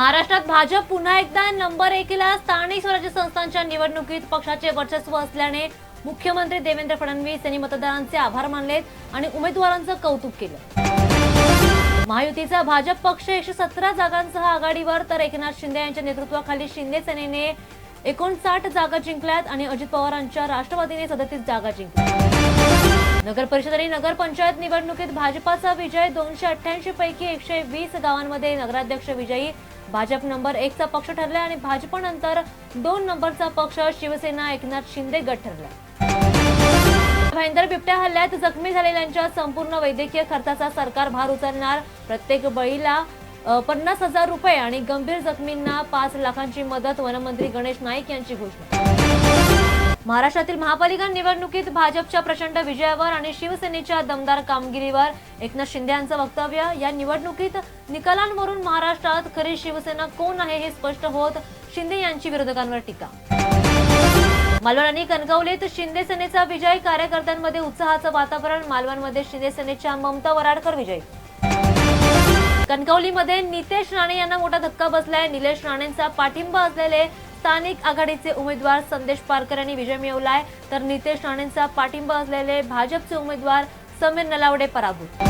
महाराष्ट्रात भाजप पुन्हा एकदा नंबर एकीला स्थानिक स्वराज्य संस्थांच्या निवडणुकीत पक्षाचे वर्चस्व असल्याने मुख्यमंत्री देवेंद्र फडणवीस यांनी मतदारांचे आभार मानलेत आणि उमेदवारांचं कौतुक केलं. महायुतीचा भाजप पक्ष एकशे सतरा जागांसह आघाडीवर तर एकनाथ शिंदे यांच्या नेतृत्वाखाली शिंदे सेनेने एकोणसाठ जागा जिंकल्यात आणि अजित पवारांच्या राष्ट्रवादीने सदतीस जागा जिंकल्या. नगर परिषद आणि नगर पंचायत निवडणुकीत भाजपाचा विजय दोनशे अठ्ठ्याऐंशी पैकी एकशे वीस गावांमध्ये नगराध्यक्ष विजयी. भाजप नंबर एकचा पक्ष ठरला आणि भाजपनंतर दोन नंबरचा पक्ष शिवसेना एकनाथ शिंदे गट ठरला भाईंदर बिबट्या हल्ल्यात जखमी झालेल्यांच्या संपूर्ण वैद्यकीय खर्चाचा सरकार भार उचलणार. प्रत्येक बळीला पन्नास हजार रुपये आणि गंभीर जखमींना पाच लाखांची मदत वनमंत्री गणेश नाईक यांची घोषणा. महाराष्ट्रातील महापालिका निवडणुकीत भाजपच्या प्रचंड विजयावर आणि शिवसेनेच्या दमदार कामगिरीवर एकनाथ शिंदे यांचं वक्तव्य. या निवडणुकीत निकालांवरून महाराष्ट्रात खरी शिवसेना कोण आहे हे स्पष्ट होत शिंदे यांची विरोधकांवर टीका. मालवण आणि कणकवलीत शिंदे सेनेचा विजय कार्यकर्त्यांमध्ये उत्साहाचं वातावरण. मालवणमध्ये शिंदे सेनेच्या ममता वराडकर विजयी. कणकवलीमध्ये नितेश राणे यांना मोठा धक्का बसलाय. निलेश राणेंचा पाठिंबा असलेले स्थानिक आघाडीचे उमेदवार संदेश पारकर यांनी विजय मिळवलाय. तर नितेश राणेंचा पाठिंबा असलेले भाजपचे उमेदवार समीर नलावडे पराभूत.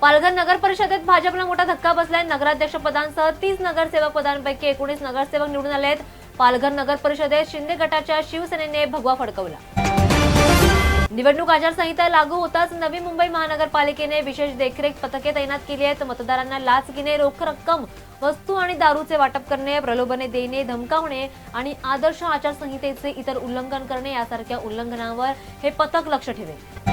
पालघर नगर परिषदेत भाजपला मोठा धक्का बसलाय. नगराध्यक्ष पदांसह तीस नगरसेवक पदांपैकी एकोणीस नगरसेवक निवडून आलेत. पालघर नगर परिषदेत शिंदे गटाच्या शिवसेनेने भगवा फडकवला. निवडणूक आचारसंहिता लागू होताच नवी मुंबई महानगरपालिकेने विशेष देखरेख पथके तैनात केली आहेत. मतदारांना लाच घेणे रोख रक्कम वस्तू आणि दारूचे वाटप करणे प्रलोभने देणे धमकावणे आणि आदर्श आचारसंहितेचे इतर उल्लंघन करणे यासारख्या उल्लंघनावर हे पथक लक्ष ठेवेल.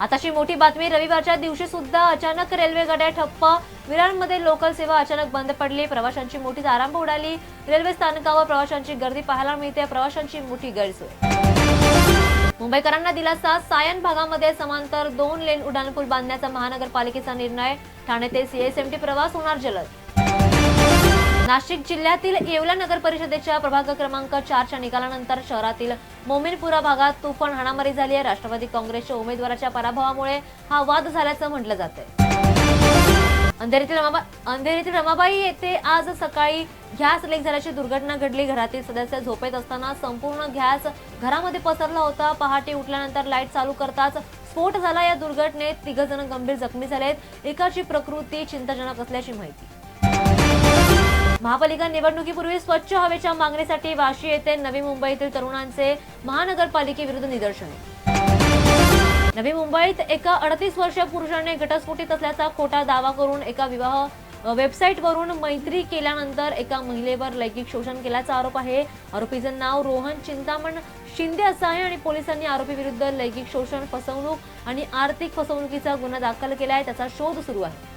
आताची मोठी बातमी रविवारच्या दिवशी सुद्धा अचानक रेल्वे गाड्या ठप्प. विरारमध्ये लोकल सेवा अचानक बंद पडली. प्रवाशांची मोठी आरंभ उडाली. रेल्वे स्थानकावर प्रवाशांची गर्दी पाहायला मिळते. प्रवाशांची मोठी गैरसोय. मुंबईकरांना दिलासा. सायन भागामध्ये समांतर दोन लेन उड्डाणपूल बांधण्याचा महानगरपालिकेचा निर्णय. ठाणे ते सीएसएमटी प्रवास होणार जलद. नाशिक जिल्ह्यातील येवला नगर परिषदेच्या प्रभाग क्रमांक चारच्या निकालानंतर शहरातील मोमीनपुरा भागात तुफान हाणामारी झाली आहे. राष्ट्रवादी काँग्रेसच्या उमेदवाराच्या पराभवामुळे हा वाद झाल्याचं म्हटलं जातंय. अंधेरीतील रमाबा अंधेरीतील रमाबाई येथे आज सकाळी गॅस लेक झाल्याची दुर्घटना घडली. घरातील सदस्य झोपेत असताना संपूर्ण गॅस घरामध्ये पसरला होता. पहाटे उठल्यानंतर लाइट चालू करताच स्फोट झाला. या दुर्घटनेत तिघ जण गंभीर जखमी झालेत. एकाची प्रकृती चिंताजनक असल्याची माहिती. महापालिका निवडणुकीपूर्वी स्वच्छ हवेच्या मागणीसाठी वाशी येथे नवी मुंबईतील तरुणांचे महानगरपालिकेविरुद्ध निदर्शने. नवी मुंबईत एका अडतीस वर्षीय पुरुषाने घटस्फोटीत असल्याचा खोटा दावा करून एका विवाह वेबसाईटवरून मैत्री केल्यानंतर एका महिलेवर लैंगिक शोषण केल्याचा आरोप आहे. आरोपीचं नाव रोहन चिंतामण शिंदे असं आहे आणि पोलिसांनी आरोपी विरुद्ध लैंगिक शोषण फसवणूक आणि आर्थिक फसवणुकीचा गुन्हा दाखल केला आहे त्याचा शोध सुरू आहे.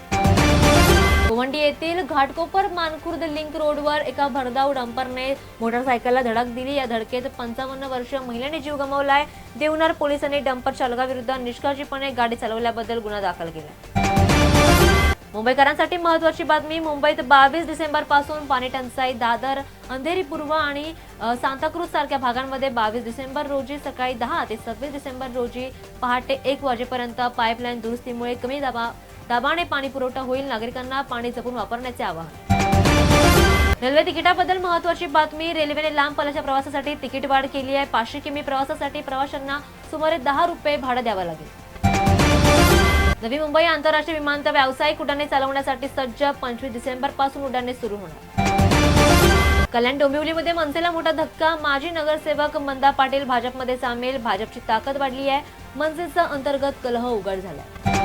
गोवंडी येथील घाटकोपर मानखुर्द लिंक रोडवर एका भरधाव डंपरने मोटरसायकलला धडक दिली. या धडकेत पंचावन्न वर्षीय महिलेने जीव गमावलाय. देवनार पोलिसांनी डंपर चालकाविरुद्ध निष्काळजीपणे गाडी चालवल्याबद्दल गुन्हा दाखल केला. मुंबईकरांसाठी महत्वाची बातमी मुंबईत बावीस डिसेंबरपासून पाणी टंचाई दादर अंधेरी पूर्व आणि सांताक्रूज सारख्या भागांमध्ये बावीस डिसेंबर रोजी सकाळी दहा ते सव्वीस डिसेंबर रोजी पहाटे एक वाजेपर्यंत पाईपलाईन दुरुस्तीमुळे कमी दाबा दाबाने पाणी पुरवठा होईल. नागरिकांना पाणी जपून वापरण्याचे आवाहन. रेल्वे तिकिटाबद्दल महत्वाची बातमी. रेल्वेने लांब पल्ल्याच्या प्रवासासाठी तिकीट वाढ केली आहे. पाचशे किमी प्रवासासाठी प्रवाशांना सुमारे दहा रुपये भाडं द्यावं लागेल. नवी मुंबई आंतरराष्ट्रीय विमानतळ व्यावसायिक उड्डाणे चालवण्यासाठी सज्ज. पंचवीस डिसेंबरपासून उड्डाणे सुरू होणार. कल्याण डोंबिवलीमध्ये मनसेला मोठा धक्का. माजी नगरसेवक मंदा पाटील भाजपमध्ये सामील. भाजपची ताकद वाढली आहे. मनसेचा अंतर्गत कलह उघड झाला